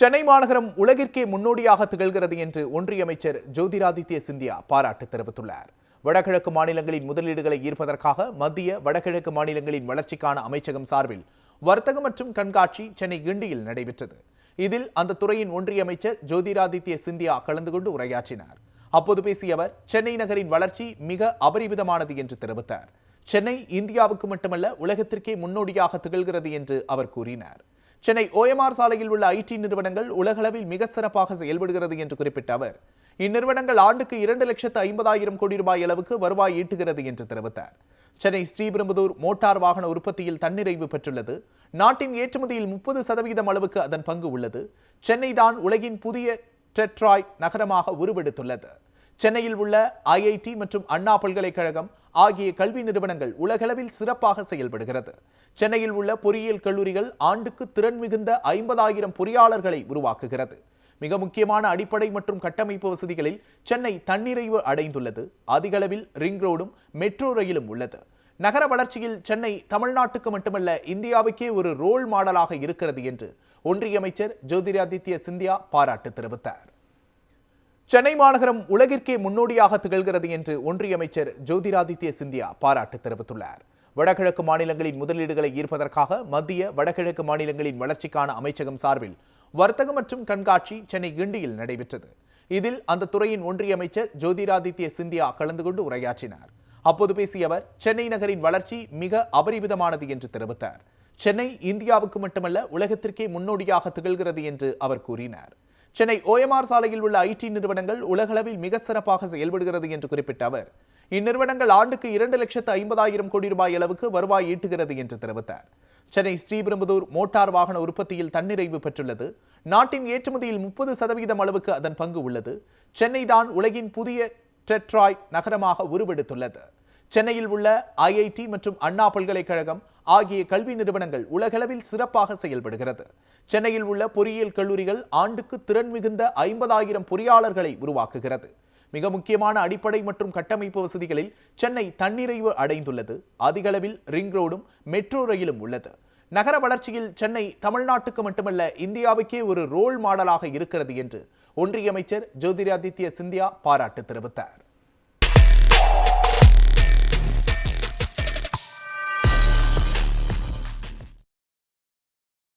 சென்னை மாநகரம் உலகிற்கே முன்னோடியாக திகழ்கிறது என்று ஒன்றிய அமைச்சர் ஜோதிராதித்ய சிந்தியா பாராட்டு தெரிவித்துள்ளார். வடகிழக்கு மாநிலங்களின் முதலீடுகளை ஈர்ப்பதற்காக மத்திய வடகிழக்கு மாநிலங்களின் வளர்ச்சிக்கான அமைச்சகம் சார்பில் வர்த்தகம் மற்றும் கண்காட்சி சென்னை கிண்டியில் நடைபெற்றது. இதில் அந்த துறையின் ஒன்றிய அமைச்சர் ஜோதிராதித்ய சிந்தியா கலந்து கொண்டு உரையாற்றினார். அப்போது பேசிய அவர் சென்னை நகரின் வளர்ச்சி மிக அபரிமிதமானது என்று தெரிவித்தார். சென்னை இந்தியாவுக்கு மட்டுமல்ல உலகத்திற்கே முன்னோடியாக திகழ்கிறது என்று அவர் கூறினார். சென்னை ஓஎம்ஆர் சாலையில் உள்ள ஐடி நிறுவனங்கள் உலகளவில் மிக சிறப்பாக செயல்படுகிறது என்று குறிப்பிட்ட அவர் இந்நிறுவனங்கள் ஆண்டுக்கு இரண்டு லட்சத்து ஐம்பதாயிரம் கோடி ரூபாய் அளவுக்கு வருவாய் ஈட்டுகிறது என்று தெரிவித்தார். சென்னை ஸ்ரீபெரும்புதூர் மோட்டார் வாகன உற்பத்தியில் தன்னிறைவு பெற்றுள்ளது. நாட்டின் ஏற்றுமதியில் முப்பது சதவீதம் அளவுக்கு அதன் பங்கு உள்ளது. சென்னை தான் உலகின் புதிய டெட்ராய் நகரமாக உருவெடுத்துள்ளது. சென்னையில் உள்ள ஐஐடி மற்றும் அண்ணா பல்கலைக்கழகம் ஆகிய கல்வி நிறுவனங்கள் உலகளவில் சிறப்பாக செயல்படுகிறது. சென்னையில் உள்ள பொறியியல் கல்லூரிகள் ஆண்டுக்கு திறன் மிகுந்த ஐம்பதாயிரம் பொறியாளர்களை உருவாக்குகிறது. மிக முக்கியமான அடிப்படை மற்றும் கட்டமைப்பு வசதிகளில் சென்னை தன்னிறைவு அடைந்துள்ளது. அதிகளவில் ரிங் ரோடும் மெட்ரோ ரயிலும் உள்ளது. நகர வளர்ச்சியில் சென்னை தமிழ்நாட்டுக்கு மட்டுமல்ல இந்தியாவுக்கே ஒரு ரோல் மாடலாக இருக்கிறது என்று ஒன்றிய அமைச்சர் ஜோதிராதித்ய சிந்தியா பாராட்டு தெரிவித்தார். சென்னை மாநகரம் உலகிற்கே முன்னோடியாக திகழ்கிறது என்று ஒன்றிய அமைச்சர் ஜோதிராதித்ய சிந்தியா பாராட்டு தெரிவித்துள்ளார். வடகிழக்கு மாநிலங்களின் முதலீடுகளை ஈர்ப்பதற்காக மத்திய வடகிழக்கு மாநிலங்களின் வளர்ச்சிக்கான அமைச்சகம் சார்பில் வர்த்தகம் மற்றும் கண்காட்சி சென்னை கிண்டியில் நடைபெற்றது. இதில் அந்த துறையின் ஒன்றிய அமைச்சர் ஜோதிராதித்ய சிந்தியா கலந்து கொண்டு உரையாற்றினார். அப்போது பேசிய அவர் சென்னை நகரின் வளர்ச்சி மிக அபரிமிதமானது என்று தெரிவித்தார். சென்னை இந்தியாவுக்கு மட்டுமல்ல உலகத்திற்கே முன்னோடியாக திகழ்கிறது என்று அவர் கூறினார். சென்னை ஓஎம்ஆர் சாலையில் உள்ள ஐடி நிறுவனங்கள் உலகளவில் மிக சிறப்பாக செயல்படுகிறது என்று குறிப்பிட்ட அவர் இந்நிறுவனங்கள் ஆண்டுக்கு இரண்டு லட்சத்து ஐம்பதாயிரம் கோடி ரூபாய் அளவுக்கு வருவாய் ஈட்டுகிறது என்று தெரிவித்தார். சென்னை ஸ்ரீபெரும்புதூர் மோட்டார் வாகன உற்பத்தியில் தன்னிறைவு பெற்றுள்ளது. நாட்டின் ஏற்றுமதியில் முப்பது சதவிகிதம் அளவுக்கு அதன் பங்கு உள்ளது. சென்னை தான் உலகின் புதிய டெட்ராய் நகரமாக உருவெடுத்துள்ளது. சென்னையில் உள்ள ஐஐடி மற்றும் அண்ணா பல்கலைக்கழகம் ஆகிய கல்வி நிறுவனங்கள் உலகளவில் சிறப்பாக செயல்படுகிறது. சென்னையில் உள்ள பொறியியல் கல்லூரிகள் ஆண்டுக்கு திறன் மிகுந்த ஐம்பதாயிரம் பொறியாளர்களை உருவாக்குகிறது. மிக முக்கியமான அடிப்படை மற்றும் கட்டமைப்பு வசதிகளில் சென்னை தன்னிறைவு அடைந்துள்ளது. அதிகளவில் ரிங் ரோடும் மெட்ரோ ரயிலும் உள்ளது. நகர வளர்ச்சியில் சென்னை தமிழ்நாட்டுக்கு மட்டுமல்ல இந்தியாவுக்கே ஒரு ரோல் மாடலாக இருக்கிறது என்று ஒன்றிய அமைச்சர் ஜோதிராதித்ய சிந்தியா பாராட்டு தெரிவித்தார்.